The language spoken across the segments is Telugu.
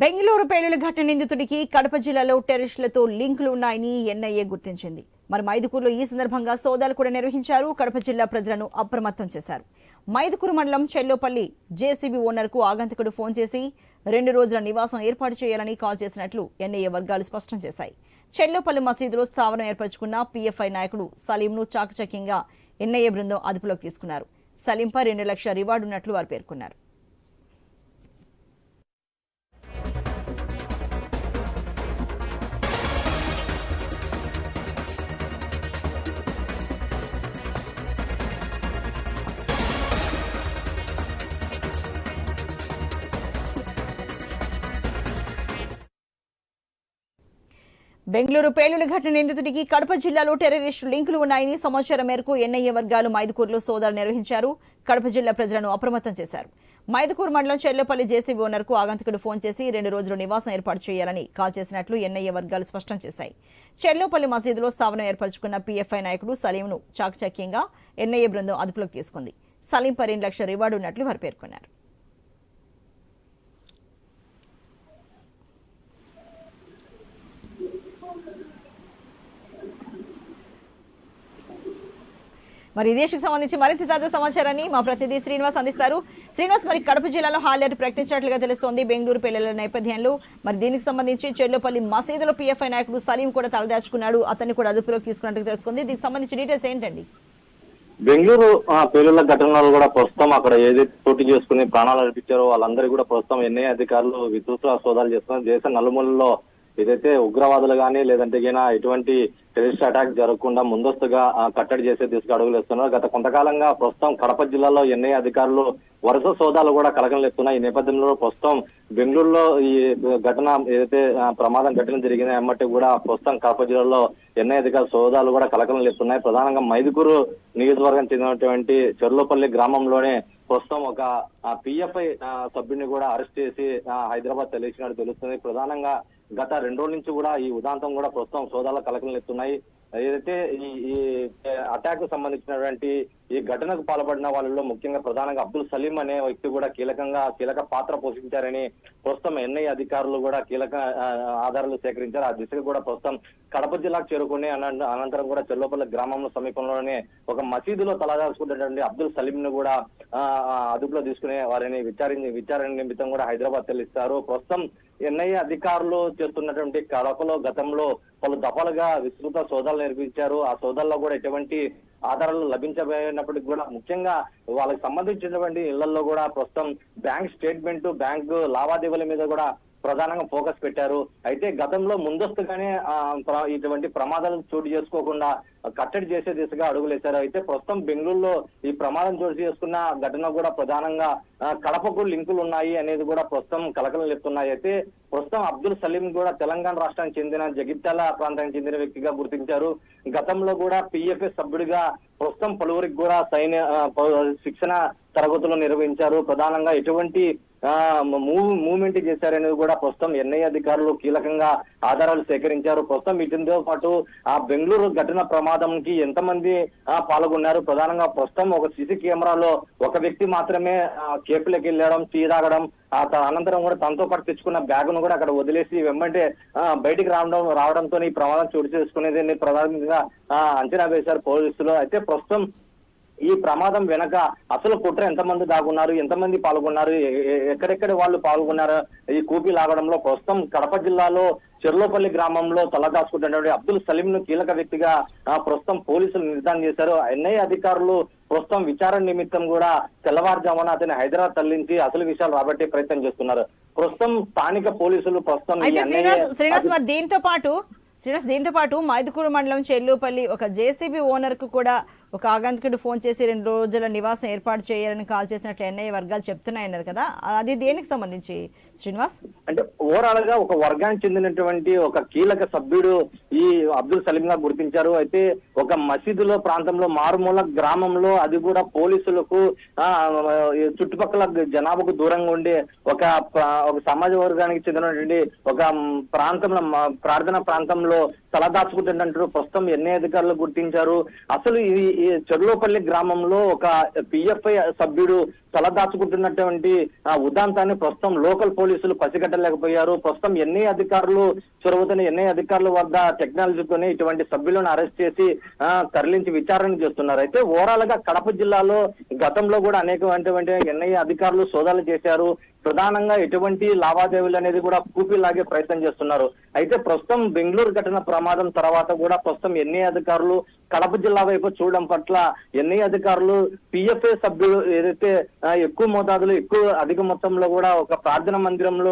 బెంగళూరు పేలుల ఘటన నిందితుడికి కడప జిల్లాలో టెర్రరిస్టులతో లింకులు ఉన్నాయని ఎన్ఐఏ గుర్తించింది. మరి మైదుకూరులో ఈ సందర్భంగా సోదాలు కూడా నిర్వహించారు. కడప జిల్లా ప్రజలను అప్రమత్తం చేశారు. మైదుకూరు మండలం చెల్లోపల్లి జేసీబీ ఓనర్కు ఆగంతకుడు ఫోన్ చేసి రెండు రోజుల నివాసం ఏర్పాటు చేయాలని కాల్ చేసినట్లు ఎన్ఐఏ వర్గాలు స్పష్టం చేశాయి. చెల్లోపల్లి మసీదులో స్థావరం ఏర్పరచుకున్న పీఎఫ్ఐ నాయకుడు సలీంను చాకచక్యంగా ఎన్ఐఏ బృందం అదుపులోకి తీసుకున్నారు. సలీంపై రెండు లక్షల రివార్డు ఉన్నట్లు వారు పేర్కొన్నారు. బెంగళూరు పేలుడు ఘటన నిందితుడికి కడప జిల్లాలో టెర్రరిస్టు లింకులు ఉన్నాయని సమాచారం మేరకు ఎన్ఐఏ వర్గాలు మైదుకూరులో సోదాలు నిర్వహించారు. కడప జిల్లా ప్రజలను అప్రమత్తం చేశారు. మైదుకూరు మండలం చెర్లపల్లి జేసీబీ ఓనర్కు ఆగంతకుడు ఫోన్ చేసి రెండు రోజులు నివాసం ఏర్పాటు చేయాలని కాల్ చేసినట్లు ఎన్ఐఏ వర్గాలు స్పష్టం చేశాయి. చెర్లోపల్లి మసీదులో స్థావరం ఏర్పరచుకున్న పీఎఫ్ఐ నాయకుడు సలీంను చాకచక్యంగా ఎన్ఐఏ బృందం అదుపులోకి తీసుకుంది. సలీం పై రెండు లక్షల రివార్డు ఉన్నట్లు వారు పేర్కొన్నారు. మరి ఈ దేశకు సంబంధించి మరింత తాజా సమాచారాన్ని మా ప్రతినిధి శ్రీనివాస్ అందిస్తారు. శ్రీనివాస్ మరి కడప జిల్లాలో హాలెట్ ప్రకటించినట్లుగా తెలుస్తోంది. బెంగళూరు పిల్లల నేపథ్యంలో మరి దీనికి సంబంధించి చెర్లోపల్లి మసీదులో పీఎఫ్ఐ నాయకుడు సలీం కూడా తలదాచుకున్నాడు. అతన్ని కూడా అదుపులోకి తీసుకున్నట్టు తెలుస్తుంది. దీనికి సంబంధించి డీటెయిల్స్ ఏంటండి? బెంగళూరు ఆ, పేలుళ్ళ ఘటనలు కూడా ప్రస్తుతం అక్కడ ఏదైతే పోటీ చేసుకుని ప్రాణాలు అర్పించారో వాళ్ళందరూ కూడా ప్రస్తుతం ఎన్ఐ అధికారులు విద్యుత్ సోదాలు చేస్తున్నారు. దేశ నలుమూలలో ఏదైతే ఉగ్రవాదులు కానీ లేదంటే గిన ఎటువంటి టెరిస్ట్ అటాక్ జరగకుండా ముందస్తుగా కట్టడి చేసే దిశగా అడుగులు వేస్తున్నారు. గత కొంతకాలంగా ప్రస్తుతం కడప జిల్లాలో ఎన్ఐ అధికారులు వరుస సోదాలు కూడా కలగలేస్తున్నాయి ఈ నేపథ్యంలో ప్రస్తుతం బెంగళూరులో ఈ ఘటన ఏదైతే ప్రమాదం ఘటన జరిగిందో ఎమ్మటి కూడా ప్రస్తుతం కడప జిల్లాలో ఎన్ఐ అధికారుల సోదాలు కూడా కలకలలేస్తున్నాయి ప్రధానంగా మైదుకూరు నియోజకవర్గం చెందినటువంటి చెర్లోపల్లి గ్రామంలోనే ప్రస్తుతం ఒక పిఎఫ్ఐ సభ్యుడిని కూడా అరెస్ట్ చేసి హైదరాబాద్ తెలిసినట్టు తెలుస్తుంది. ప్రధానంగా గత రెండు రోజుల నుంచి కూడా ఈ ఉదాంతం కూడా ప్రస్తుతం సోదాలు కలకలెత్తున్నాయి ఏదైతే ఈ ఈ అటాక్ సంబంధించినటువంటి ఈ ఘటనకు పాల్పడిన వాళ్ళలో ముఖ్యంగా ప్రధానంగా అబ్దుల్ సలీం అనే వ్యక్తి కూడా కీలకంగా కీలక పాత్ర పోషించారని ప్రస్తుతం ఎన్ఐ అధికారులు కూడా కీలక ఆధారాలు సేకరించారు. ఆ దిశగా కూడా ప్రస్తుతం కడప జిల్లాకు చేరుకుని అన- అనంతరం కూడా చెల్లోపల్లి గ్రామంలో సమీపంలోనే ఒక మసీదులో తలదాచుకున్నటువంటి అబ్దుల్ సలీం ను కూడా అదుపులో తీసుకునే వారిని విచారించి విచారణ నిమిత్తం కూడా హైదరాబాద్ తెలుస్తారు ప్రస్తుతం ఎన్ఐఏ అధికారులు చేస్తున్నటువంటి కడపలో గతంలో పలు దఫలుగా విస్తృత సోదాలు నిర్వహించారు. ఆ సోదాల్లో కూడా ఎటువంటి ఆధారాలు లభించబోయినప్పటికీ కూడా ముఖ్యంగా వాళ్ళకి సంబంధించినటువంటి ఇళ్ళలో కూడా ప్రస్తుతం బ్యాంక్ స్టేట్మెంట్ బ్యాంకు లావాదేవీల మీద కూడా ప్రధానంగా ఫోకస్ పెట్టారు. అయితే గతంలో ముందస్తుగానే ఇటువంటి ప్రమాదాలు చోటు చేసుకోకుండా కట్టడి చేసే దిశగా అడుగులేశారు. అయితే ప్రస్తుతం బెంగళూరులో ఈ ప్రమాదం చోటు చేసుకున్న ఘటన కూడా ప్రధానంగా కడపకు లింకులు ఉన్నాయి అనేది కూడా ప్రస్తుతం కలకలం లేపుతున్నాయి. అయితే ప్రస్తుతం అబ్దుల్ సలీం కూడా తెలంగాణ రాష్ట్రానికి చెందిన జగిత్యాల ప్రాంతానికి చెందిన వ్యక్తిగా గుర్తించారు. గతంలో కూడా పిఎఫ్ఎస్ సభ్యుడిగా ప్రస్తుతం పలువురికి కూడా సైన్య శిక్షణ తరగతులు నిర్వహించారు. ప్రధానంగా ఎటువంటి మూవ్ మూవ్మెంట్ చేశారనేది కూడా ప్రస్తుతం ఎన్ఐ అధికారులు కీలకంగా ఆధారాలు సేకరించారు. ప్రస్తుతం వీటితో పాటు ఆ బెంగళూరు ఘటన ప్రమాదంకి ఎంతమంది పాల్గొన్నారు. ప్రధానంగా ప్రస్తుతం ఒక సీసీ కెమెరాలో ఒక వ్యక్తి మాత్రమే ఆ, కేపులోకి వెళ్ళడం టీ తాగడం ఆ అనంతరం కూడా తనతో పాటు తెచ్చుకున్న బ్యాగ్ను కూడా అక్కడ వదిలేసి వెంబటే బయటికి రావడం రావడంతో ఈ ప్రమాదం చోటు చేసుకునేది ప్రధానంగా అంచనా వేశారు పోలీసులు. అయితే ప్రస్తుతం ఈ ప్రమాదం వెనక అసలు కుట్ర ఎంతమంది దాగున్నారు ఎంతమంది పాల్గొన్నారు ఎక్కడెక్కడ వాళ్ళు పాల్గొన్నారు ఈ కూపీ లాగడంలో ప్రస్తుతం కడప జిల్లాలో చెర్లోపల్లి గ్రామంలో తలదాచుకుంటున్నటువంటి అబ్దుల్ సలీం ను కీలక వ్యక్తిగా ప్రస్తుతం పోలీసులు నిర్ధారణ చేశారు. ఎన్ఐ అధికారులు ప్రస్తుతం విచారణ నిమిత్తం కూడా తెల్లవారుజామున అతని హైదరాబాద్ తరలించి అసలు విషయాలు రాబట్టే ప్రయత్నం చేస్తున్నారు. ప్రస్తుతం స్థానిక పోలీసులు ప్రస్తుతం శ్రీనివాస్ దీంతో పాటు శ్రీనివాస్ దీంతో పాటు మైదుకూరు మండలం చెల్లుపల్లి ఒక జేసీబీ ఓనర్కు కూడా ఒక ఆగంతకుడు ఫోన్ చేసి రెండు రోజుల నివాసం ఏర్పాటు చేయాలని కాల్ చేసినట్లు ఎన్ఐఏ వర్గాలు చెప్తున్నాయన్నారు కదా. అది దేనికి సంబంధించి? శ్రీనివాస్? అంటే ఓవరాల్గా ఒక వర్గానికి చెందినటువంటి ఒక కీలక సభ్యుడు ఈ అబ్దుల్ సలీం గా గుర్తించారు. అయితే ఒక మసీదులో ప్రాంతంలో మారుమూల గ్రామంలో అది కూడా పోలీసులకు ఆ చుట్టుపక్కల జనాభాకు దూరంగా ఉండే ఒక ఒక సమాజ వర్గానికి చెందినటువంటి ఒక ప్రాంతంలో ప్రార్థన ప్రాంతంలో తలదాచుకుంటున్నట్టు ప్రస్తుతం ఎన్ఐ అధికారులు గుర్తించారు. అసలు ఇది చెర్లోపల్లి గ్రామంలో ఒక పిఎఫ్ఐ సభ్యుడు తలదాచుకుంటున్నటువంటి ఆ ఉదాంతాన్ని ప్రస్తుతం లోకల్ పోలీసులు పసిగట్టలేకపోయారు. ప్రస్తుతం ఎన్ని అధికారులు చొరవతోని ఎన్ని అధికారుల వద్ద టెక్నాలజీతోనే ఇటువంటి సభ్యులను అరెస్ట్ చేసి తరలించి విచారణ చేస్తున్నారు. అయితే ఓవరాల్గా కడప జిల్లాలో గతంలో కూడా అనేకమైనటువంటి ఎన్ఐ అధికారులు సోదాలు చేశారు. ప్రధానంగా ఎటువంటి లావాదేవీలు అనేది కూడా కూపిలాగే ప్రయత్నం చేస్తున్నారు. అయితే ప్రస్తుతం బెంగళూరు ఘటన ప్రమాదం తర్వాత కూడా ప్రస్తుతం ఎన్ఐ అధికారులు కడప జిల్లా వైపు చూడడం పట్ల ఎన్ఐ అధికారులు పిఎఫ్ఏ సభ్యులు ఏదైతే ఎక్కువ మోతాదులో ఎక్కువ అధిక మొత్తంలో కూడా ఒక ప్రార్థన మందిరంలో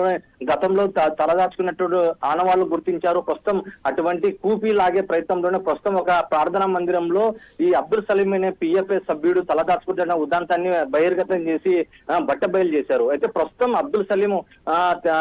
గతంలో త- తలదాచుకున్నట్టు ఆనవాళ్ళు గుర్తించారు. ప్రస్తుతం అటువంటి కూపీ లాగే ప్రయత్నంలోనే ప్రస్తుతం ఒక ప్రార్థన మందిరంలో ఈ అబ్దుల్ సలీం అనే పిఎఫ్ఏ సభ్యుడు తలదాచుకుంటున్న ఉదాంతాన్ని బహిర్గతం చేసి బట్ట బట్టబయలు చేశారు. అయితే ప్రస్తుతం అబ్దుల్ సలీం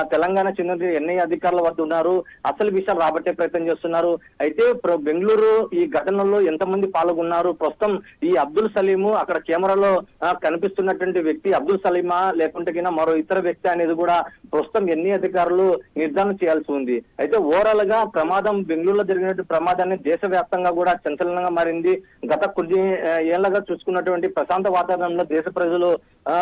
తెలంగాణ చెందిన ఎన్ఐ అధికారుల వద్ద ఉన్నారు. అసలు విషయాలు రాబట్టే ప్రయత్నం చేస్తున్నారు. అయితే బెంగళూరు ఈ ఘటనలో ఎంతమంది పాల్గొన్నారు? ప్రస్తుతం ఈ అబ్దుల్ సలీము అక్కడ కెమెరాలో కనిపిస్తున్నటువంటి ఉన్నటువంటి వ్యక్తి అబ్దుల్ సలీమా లేకుంటే కింద మరో ఇతర వ్యక్తి అనేది కూడా ప్రస్తుతం ఎన్ని అధికారులు నిర్ధారణ చేయాల్సి ఉంది. అయితే ఓవరాల్గా ప్రమాదం బెంగళూరులో జరిగినటువంటి ప్రమాదాన్ని దేశవ్యాప్తంగా కూడా సంచలనంగా మారింది. గత కొద్ది ఏళ్ళగా చూసుకున్నటువంటి ప్రశాంత వాతావరణంలో దేశ ప్రజలు ఆ,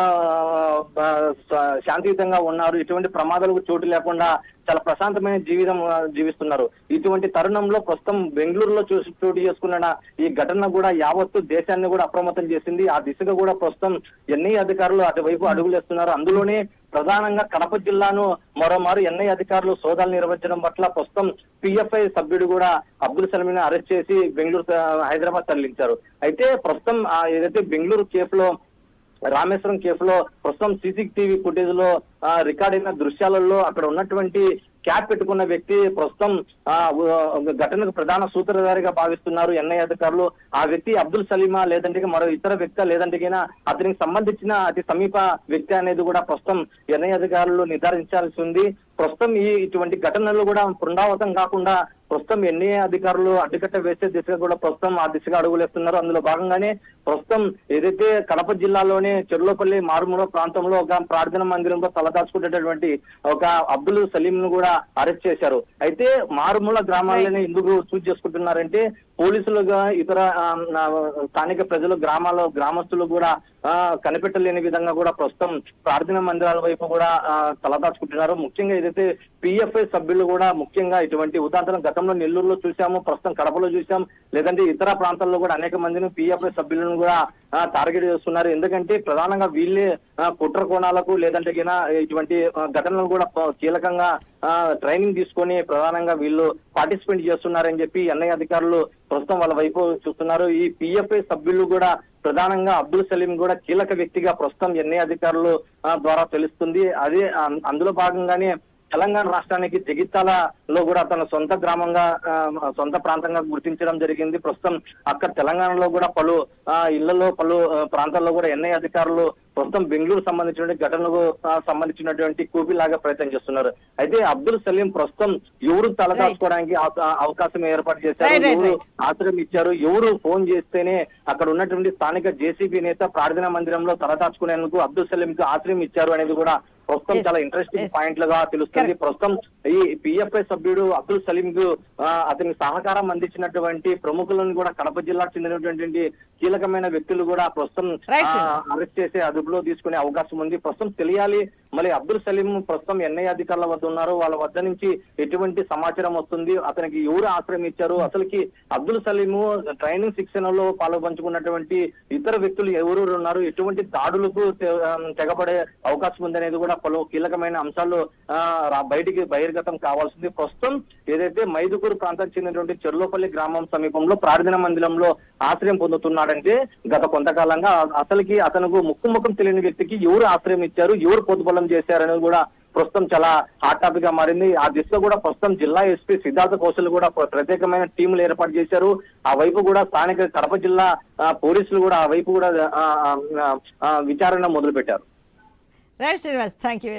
శాంతియుతంగా ఉన్నారు. ఇటువంటి ప్రమాదాలకు చోటు లేకుండా చాలా ప్రశాంతమైన జీవితం జీవిస్తున్నారు. ఇటువంటి తరుణంలో ప్రస్తుతం బెంగళూరులో చూసి చోటు చేసుకున్న ఈ ఘటన కూడా యావత్తు దేశాన్ని కూడా అప్రమత్తం చేసింది. ఆ దిశగా కూడా ప్రస్తుతం ఎన్ఐ అధికారులు అటువైపు అడుగులేస్తున్నారు అందులోనే ప్రధానంగా కడప జిల్లాను మరోమారు ఎన్ఐ అధికారులు సోదాలు నిర్వహించడం పట్ల ప్రస్తుతం పిఎఫ్ఐ సభ్యుడు కూడా అబ్దుల్ సలీంని అరెస్ట్ చేసి బెంగళూరు హైదరాబాద్ తరలించారు. అయితే ప్రస్తుతం ఆ, ఏదైతే బెంగళూరు కేసులో రామేశ్వరం కేసులో ప్రస్తుతం సీసీటీవీ ఫుటేజ్లో రికార్డ్ అయిన దృశ్యాలలో అక్కడ ఉన్నటువంటి క్యాప్ పెట్టుకున్న వ్యక్తి ప్రస్తుతం ఘటనకు ప్రధాన సూత్రధారిగా భావిస్తున్నారు ఎన్ఐ అధికారులు. ఆ వ్యక్తి అబ్దుల్ సలీమా లేదంటే మరో ఇతర వ్యక్తి లేదంటే అతనికి సంబంధించిన అతి సమీప వ్యక్తి అనేది కూడా ప్రస్తుతం ఎన్ఐ అధికారులు నిర్ధారించాల్సి ఉంది. ప్రస్తుతం ఈ ఇటువంటి ఘటనలు కూడా పునరావృతం కాకుండా ప్రస్తుతం ఎన్ఐఏ అధికారులు అడ్డుకట్ట వేసే దిశగా కూడా ప్రస్తుతం ఆ దిశగా అడుగులేస్తున్నారు అందులో భాగంగానే ప్రస్తుతం ఏదైతే కడప జిల్లాలోని చెర్లోపల్లి మారుమూల ప్రాంతంలో ఒక ప్రార్థన మందిరంలో తలదాచుకునేటటువంటి ఒక అబ్దుల్ సలీం ను కూడా అరెస్ట్ చేశారు. అయితే మారుమూల గ్రామాలని ఎందుకు చూస్ చేసుకుంటున్నారంటే పోలీసులుగా ఇతర స్థానిక ప్రజలు గ్రామాల్లో గ్రామస్తులు కూడా కనిపెట్టలేని విధంగా కూడా ప్రస్తుతం ప్రార్థన మందిరాల వైపు కూడా తలదాచుకుంటున్నారు ముఖ్యంగా ఏదైతే పిఎఫ్ఐ సభ్యులు కూడా ముఖ్యంగా ఇటువంటి ఉదాహరణ గతంలో నెల్లూరులో చూసాము ప్రస్తుతం కడపలో చూసాం లేదంటే ఇతర ప్రాంతాల్లో కూడా అనేక మందిని పిఎఫ్ఐ సభ్యులను కూడా టార్గెట్ చేస్తున్నారు. ఎందుకంటే ప్రధానంగా వీళ్ళే కుట్ర కోణాలకు లేదంటే ఇటువంటి ఘటనలు కూడా కీలకంగా ఆ, ట్రైనింగ్ తీసుకొని ప్రధానంగా వీళ్ళు పార్టిసిపేట్ చేస్తున్నారని చెప్పి ఎన్ఐ అధికారులు ప్రస్తుతం వాళ్ళ వైపు చూస్తున్నారు. ఈ పిఎఫ్ఐ సభ్యులు కూడా ప్రధానంగా అబ్దుల్ సలీం కూడా కీలక వ్యక్తిగా ప్రస్తుతం ఎన్ఐ అధికారులు ద్వారా తెలుస్తుంది. అదే అందులో భాగంగానే తెలంగాణ రాష్ట్రానికి జగిత్యాలలో కూడా తన సొంత గ్రామంగా సొంత ప్రాంతంగా గుర్తించడం జరిగింది. ప్రస్తుతం అక్కడ తెలంగాణలో కూడా పలు ఇళ్ళలో పలు ప్రాంతాల్లో కూడా ఎన్ఐ అధికారులు ప్రస్తుతం బెంగళూరు సంబంధించినటువంటి ఘటనలకు ఆ, సంబంధించినటువంటి కూపిలాగా ప్రయత్నం చేస్తున్నారు. అయితే అబ్దుల్ సలీం ప్రస్తుతం ఎవరు తలదాచుకోవడానికి అవ- అవకాశం ఏర్పాటు చేశారు? ఎవరు. ఆశ్రయం ఇచ్చారు? ఎవరు ఫోన్ చేస్తేనే అక్కడ ఉన్నటువంటి స్థానిక జేసీబీ నేత ప్రార్థనా మందిరంలో తలదాచుకునేందుకు అబ్దుల్ సలీం కు ఆశ్రయం ఇచ్చారు అనేది కూడా ప్రస్తుతం చాలా ఇంట్రెస్టింగ్. పాయింట్లుగా తెలుస్తుంది. ప్రస్తుతం ఈ పిఎఫ్ఐ సభ్యుడు అబ్దుల్ సలీం కు ఆ, అతనికి సహకారం అందించినటువంటి ప్రముఖులను కూడా కడప జిల్లాకు చెందినటువంటి కీలకమైన వ్యక్తులు కూడా ప్రస్తుతం. అరెస్ట్ చేసే అదుపులో తీసుకునే అవకాశం ఉంది. ప్రస్తుతం తెలియాలి. మరి అబ్దుల్ సలీం ప్రస్తుతం ఎన్ఐ అధికారుల వద్ద ఉన్నారు. వాళ్ళ వద్ద నుంచి ఎటువంటి సమాచారం వస్తుంది? అతనికి ఎవరు ఆశ్రయం ఇచ్చారు? అసలుకి అబ్దుల్ సలీము ట్రైనింగ్ శిక్షణలో పాల్పంచుకున్నటువంటి ఇతర వ్యక్తులు ఎవరు ఉన్నారు? ఎటువంటి దాడులకు తె- ఆ, తెగబడే అవకాశం ఉందనేది కూడా పలు కీలకమైన అంశాలు బయటికి బహిర్గతం కావాల్సింది. ప్రస్తుతం ఏదైతే మైదుకూరు ప్రాంతానికి చెందినటువంటి చెర్లోపల్లి గ్రామం సమీపంలో ప్రార్థన మందిరంలో ఆశ్రయం పొందుతున్నాడంటే గత కొంతకాలంగా అసలుకి అతనుకు ముక్కు ముఖం తెలియని వ్యక్తికి ఎవరు ఆశ్రయం ఇచ్చారు ఎవరు పొద్దుబలం చేశారనేది కూడా ప్రస్తుతం చాలా హాట్ టాపిక్గా మారింది. ఆ దిశలో కూడా ప్రస్తుతం జిల్లా ఎస్పీ సిద్ధార్థ కౌశల్ కూడా ప్రత్యేకమైన టీములు ఏర్పాటు చేశారు. ఆ వైపు కూడా స్థానిక కడప జిల్లా పోలీసులు కూడా ఆ వైపు కూడా విచారణ మొదలు పెట్టారు రైట్ శ్రీనివాస్ థ్యాంక్ యూ